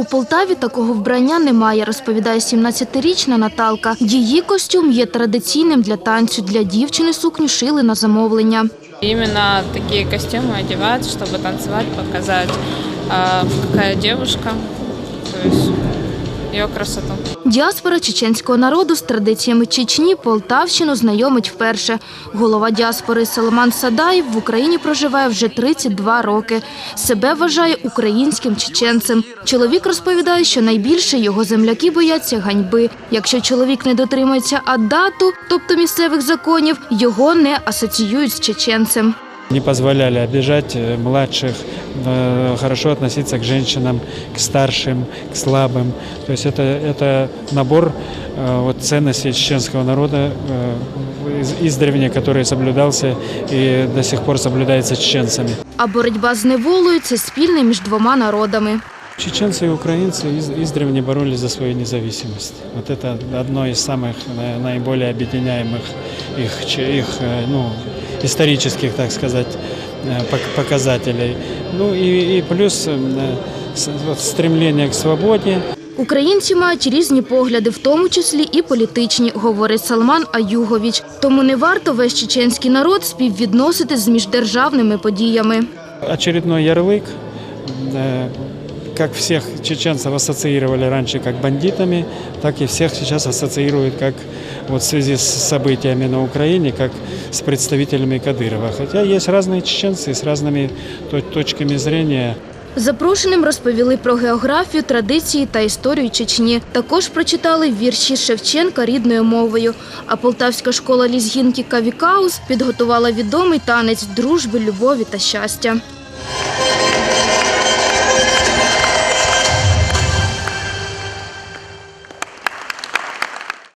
У Полтаві такого вбрання немає, розповідає 17-річна Наталка. Її костюм є традиційним для танцю. Для дівчини сукню шили на замовлення. Іменно такі костюми одевают, щоб танцювати, показати, яка какая тобто її красоту. Діаспора чеченського народу з традиціями Чечні Полтавщину знайомить вперше. Голова діаспори Саламан Садаєв в Україні проживає вже 32 роки. Себе вважає українським чеченцем. Чоловік розповідає, що найбільше його земляки бояться ганьби. Якщо чоловік не дотримується адату, тобто місцевих законів, його не асоціюють з чеченцем. Не позволяли обижать э, младших, э, хорошо относиться к женщинам, к старшим, к слабым. То есть это, это набор э, вот, ценностей чеченского народа из, издревне, который соблюдался и до сих пор соблюдается чеченцами. А боротьба з неволею – це спільне між двома народами. Чеченцы и украинцы из, издревне боролись за свою независимость. Вот это одно из самых наиболее объединяемых их, их ну, исторических, так сказать, э, пок- показателей. Ну и, и плюс э, с- вот стремление к свободе, Українці мають різні погляди, в тому числі і політичні, говорить Салман Аюгович. Тому не варто весь чеченський народ співвідносити з міждержавними подіями. очередной ярлык, э, как всех чеченцев ассоциировали раньше как бандитами, так и всех сейчас ассоциируют как вот в связи с событиями на Украине, как с представителями Кадырова. Хотя есть разные чеченцы с разными то- точками зрения. Запрошеним розповіли про географію, традиції та історію Чечні. Також прочитали вірші Шевченка рідною мовою. А полтавська школа лізгінки Кавікаус підготувала відомий танець дружби, любові та щастя.